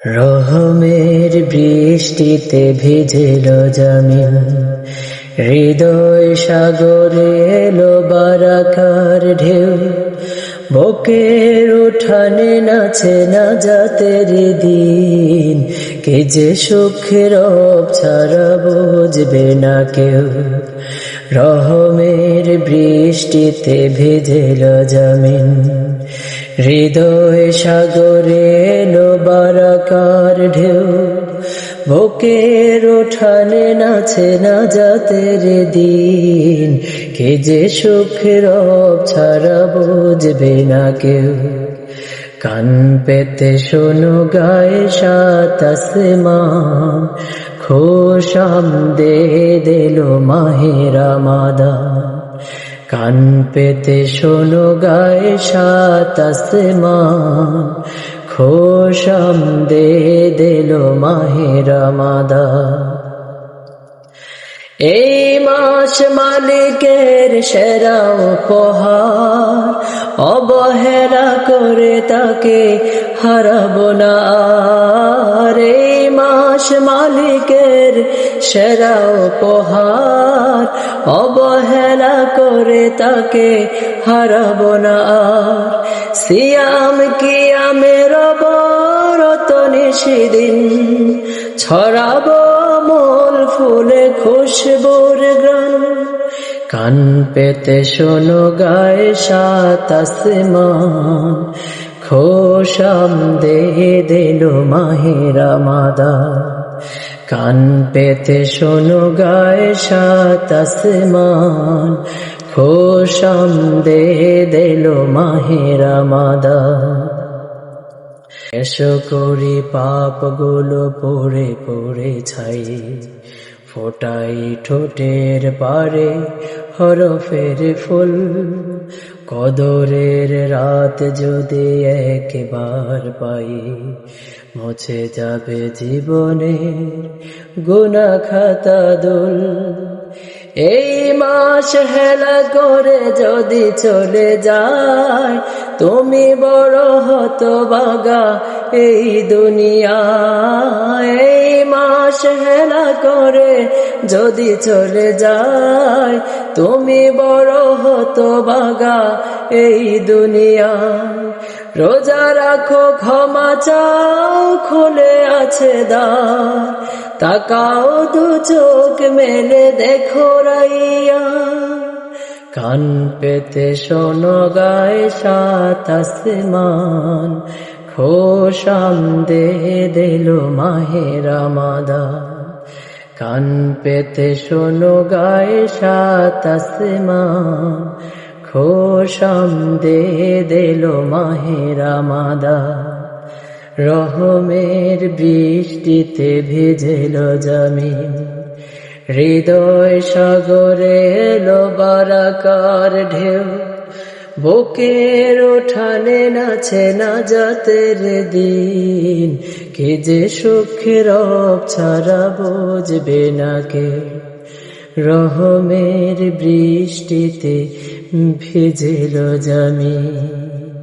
রহমের বৃষ্টিতে ভিজেল জমিন। হৃদয় সাগরে এলো বারাকার ঢেউ। বকের উঠানে নাচে না জাতের দিন কে যে সুখের ছাড়া বুঝবে না কেউ। রহমের বৃষ্টিতে ভিজেল জমিন। হৃদয় সাগরে এলো বারাকার ঢেউ। বুকের ওঠানে নাচে না জাতের দিন। কে যে সুখের ছাড়া বুঝবে না কেউ। কান পেতে শোনো গায়ে সাত আসমান। খোশাম দে দিল মাহেরা মাদা কান পেতে শোনো গায়ে সাত আসমান। খোশাম দে দিল মাহেরা মাদা এই মাস মালিকের সেরা উপহার, অবহেলা করে তাকে হারাব না। মালিকের সেরা উপহার। অবহেলা করে তাকে হারাব না আর। সিয়াম, কিয়ামের বরত নিশিদিন ছড়াবো মূল ফুলে খুশবুর গ্রান কান পেতে শোনো গায়ে সাত আসমান। খোশাম দে দিল মাহেরা মাদা কান পেতে শোনো গায়ে সাত আসমান। খোশাম দে দিল মাহেরা মাদা এসো করি পাপগুলো পড়ে পড়ে ছাই। ফোটাই ঠোঁটের পারে হরফের ফুল। কদরের রাত যদি একবার পাই মুছে যাবে জীবনের গুনা খাতা দুল। এই মাস হেলা করে যদি চলে যায়, তুমি বড় হত বাগা এই দুনিয়া এই মাস হেলা করে যদি চলে যায়, তুমি বড় হত বাগা এই দুনিয়া রোজা রাখো, ক্ষমা চাও, খুলে আছে দ্বার তাকাও দু চোখ মেলে দেখো রাইয়া। কান পেতে শোনো গায়ে সাত আসমান। খোশাম দে দিল মাহেরা মাদা কান পেতে শোনো গায়ে সাত আসমান। খোশাম দে দিল মাহেরা মাদা রহমের বৃষ্টিতে ভিজেল জমিন। হৃদয় সাগরে এলো বারাকার ঢেউ। বুকের ওঠানে নাচে না জাতের দিন। কে যে সুখের ছাড়া বুঝবে না কে। রহমের বৃষ্টিতে ভিজেল জমিন।